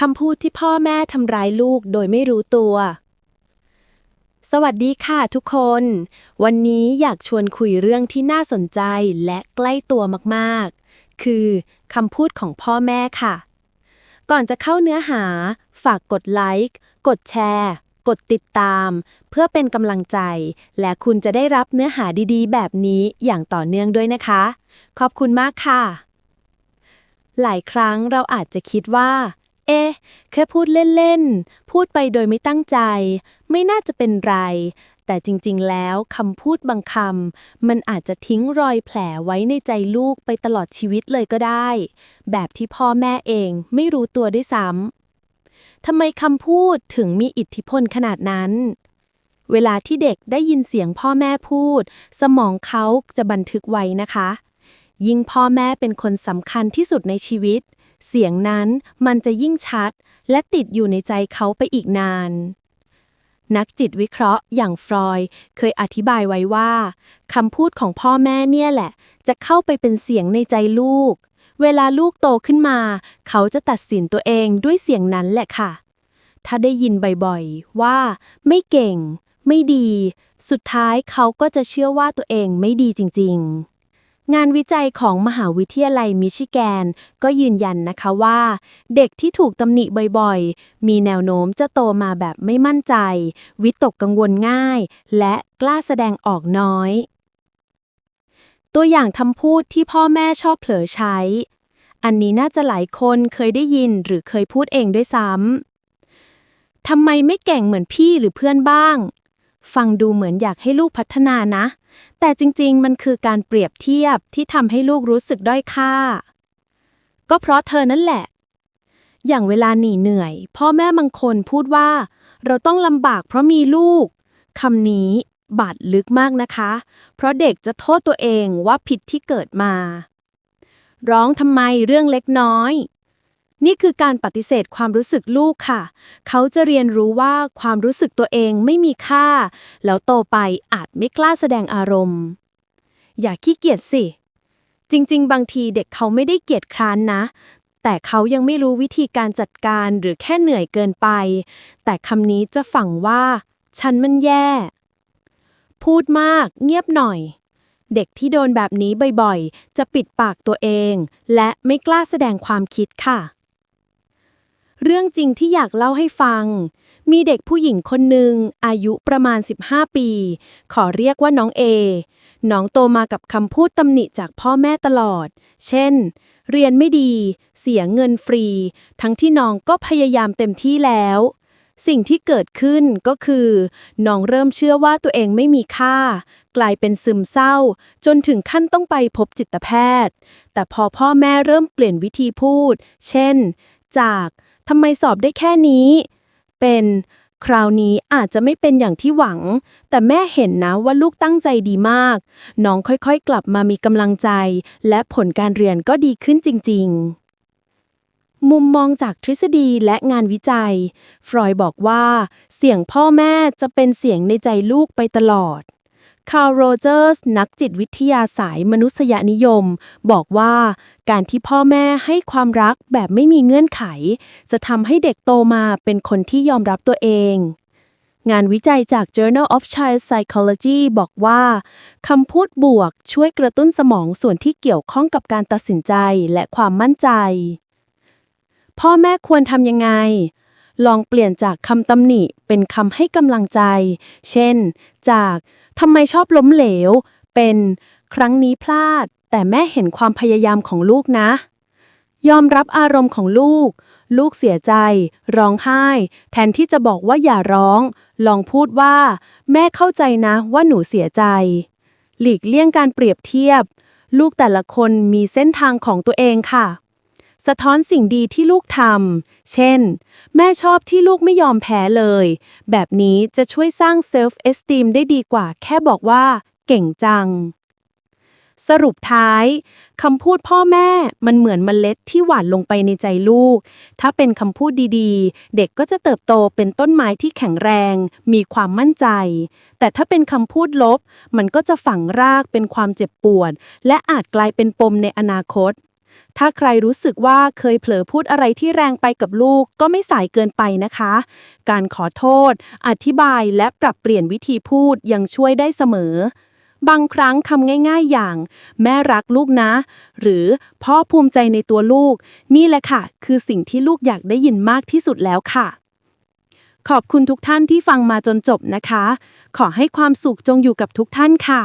คำพูดที่พ่อแม่ทำร้ายลูกโดยไม่รู้ตัว สวัสดีค่ะทุกคน วันนี้อยากชวนคุยเรื่องที่น่าสนใจและใกล้ตัวมากๆ คือคำพูดของพ่อแม่ค่ะ ก่อนจะเข้าเนื้อหา ฝากกดไลค์กดแชร์ กดติดตาม เพื่อเป็นกำลังใจ และคุณจะได้รับเนื้อหาดีๆ แบบนี้อย่างต่อเนื่องด้วยนะคะ ขอบคุณมากค่ะ หลายครั้งเราอาจจะคิดว่า เอ๊ะ แค่พูดเล่นๆ พูดไปโดยไม่ตั้งใจ ไม่น่าจะเป็นไร แต่จริงๆ แล้วคำพูดบางคำมันอาจจะทิ้งรอยแผลไว้ในใจลูกไปตลอดชีวิตเลยก็ได้ แบบที่พ่อแม่เองไม่รู้ตัวด้วยซ้ำทำไมคำพูดถึงมีอิทธิพลขนาดนั้น เวลาที่เด็กได้ยินเสียงพ่อแม่พูด สมองเขาจะบันทึกไว้นะคะ ยิ่งพ่อแม่เป็นคนสำคัญที่สุดในชีวิตเเสียงนั้นมันจะยิ่งชัด และติดอยู่ในใจเขาไปอีกนาน นักจิตวิเคราะห์อย่างฟรอยด์เคยอธิบายไว้ว่าคำพูดของพ่อแม่เนี่ยแหละ จะเข้าไปเป็นเสียงในใจลูก เวลาลูกโตขึ้นมา เขาจะตัดสินตัวเองด้วยเสียงนั้นแหละค่ะ ถ้าได้ยินบ่อยๆว่า ไม่เก่ง ไม่ดี สุดท้ายเขาก็จะเชื่อว่าตัวเองไม่ดีจริง ๆ งานวิจัยของมหาวิทยาลัยมิชิแกน ก็ยืนยันนะคะว่า เด็กที่ถูกตำหนิบ่อยๆ มีแนวโน้มจะโตมาแบบไม่มั่นใจ วิตกกังวลง่าย และกล้าแสดงออกน้อย ตัวอย่างคำพูดที่พ่อแม่ชอบเผลอใช้ อันนี้น่าจะหลายคนเคยได้ยินหรือเคยพูดเองด้วยซ้ำทำไมไม่เก่งเหมือนพี่หรือเพื่อนบ้าง ฟังดูเหมือนอยากให้ลูกพัฒนานะ แต่จริงๆ มันคือการเปรียบเทียบที่ทำให้ลูกรู้สึกด้อยค่า ก็เพราะเธอนั่นแหละ อย่างเวลาหนีเหนื่อย พ่อแม่บางคนพูดว่า เราต้องลำบากเพราะมีลูกคำนี้บาดลึกมากนะคะ เพราะเด็กจะโทษตัวเองว่าผิดที่เกิดมา ร้องทำไมเรื่องเล็กน้อย นี่คือการปฏิเสธความรู้สึกลูกค่ะ เขาจะเรียนรู้ว่าความรู้สึกตัวเองไม่มีค่า แล้วโตไปอาจไม่กล้าแสดงอารมณ์ อย่าขี้เกียจสิ จริง ๆ บางทีเด็กเขาไม่ได้เกียจคร้านนะ แต่เขายังไม่รู้วิธีการจัดการหรือแค่เหนื่อยเกินไป แต่คำนี้จะฝังว่า ฉันมันแย่ พูดมาก เงียบหน่อยเด็กที่โดนแบบนี้บ่อยๆ จะปิดปากตัวเอง และไม่กล้าแสดงความคิดค่ะ เรื่องจริงที่อยากเล่าให้ฟัง มีเด็กผู้หญิงคนหนึ่งอายุประมาณ 15 ปี ขอเรียกว่าน้องเอ น้องโตมากับคำพูดตำหนิจากพ่อแม่ตลอด เช่น เรียนไม่ดี เสียเงินฟรี ทั้งที่น้องก็พยายามเต็มที่แล้ว สิ่งที่เกิดขึ้นก็คือ น้องเริ่มเชื่อว่าตัวเองไม่มีค่า กลายเป็นซึมเศร้า จนถึงขั้นต้องไปพบจิตแพทย์ แต่พอพ่อแม่เริ่มเปลี่ยนวิธีพูด เช่น จาก ทำไมสอบได้แค่นี้ เป็น คราวนี้อาจจะไม่เป็นอย่างที่หวัง แต่แม่เห็นนะว่าลูกตั้งใจดีมาก น้องค่อยๆ กลับมามีกำลังใจ และผลการเรียนก็ดีขึ้นจริง ๆมุมมองจากทฤษฎีและงานวิจัย ฟรอยด์บอกว่า เสียงพ่อแม่จะเป็นเสียงในใจลูกไปตลอด คาร์โรเจอร์สนักจิตวิทยาสายมนุษยนิยม บอกว่าการที่พ่อแม่ให้ความรักแบบไม่มีเงื่อนไข จะทำให้เด็กโตมาเป็นคนที่ยอมรับตัวเอง งานวิจัยจาก Journal of Child Psychology บอกว่าคำพูดบวกช่วยกระตุ้นสมองส่วนที่เกี่ยวข้องกับการตัดสินใจและความมั่นใจ พ่อแม่ควรทำยังไง ลองเปลี่ยนจากคำตำหนิเป็นคำให้กำลังใจ เช่น จากทำไมชอบล้มเหลว เป็นครั้งนี้พลาด แต่แม่เห็นความพยายามของลูกนะ ยอมรับอารมณ์ของลูก ลูกเสียใจ ร้องไห้ แทนที่จะบอกว่าอย่าร้อง ลองพูดว่า แม่เข้าใจนะว่าหนูเสียใจ หลีกเลี่ยงการเปรียบเทียบ ลูกแต่ละคนมีเส้นทางของตัวเองค่ะ สะท้อนสิ่งดีที่ลูกทำ เช่น แม่ชอบที่ลูกไม่ยอมแพ้เลย แบบนี้จะช่วยสร้างเซลฟ์เอสติมได้ดีกว่าแค่บอกว่า เก่งจัง สรุปท้ายคำพูดพ่อแม่มันเหมือนเมล็ดที่หว่านลงไปในใจลูก ถ้าเป็นคำพูดดีๆ เด็กก็จะเติบโตเป็นต้นไม้ที่แข็งแรง มีความมั่นใจ แต่ถ้าเป็นคำพูดลบ มันก็จะฝังรากเป็นความเจ็บปวด และอาจกลายเป็นปมในอนาคต ถ้าใครรู้สึกว่าเคยเผลอพูดอะไรที่แรงไปกับลูกก็ไม่สายเกินไปนะคะ การขอโทษ อธิบายและปรับเปลี่ยนวิธีพูดยังช่วยได้เสมอ บางครั้งคำง่าย ๆอย่าง แม่รักลูกนะ หรือพ่อภูมิใจในตัวลูก นี่แหละค่ะ คือสิ่งที่ลูกอยากได้ยินมากที่สุดแล้วค่ะขอบคุณทุกท่านที่ฟังมาจนจบนะคะ ขอให้ความสุขจงอยู่กับทุกท่านค่ะ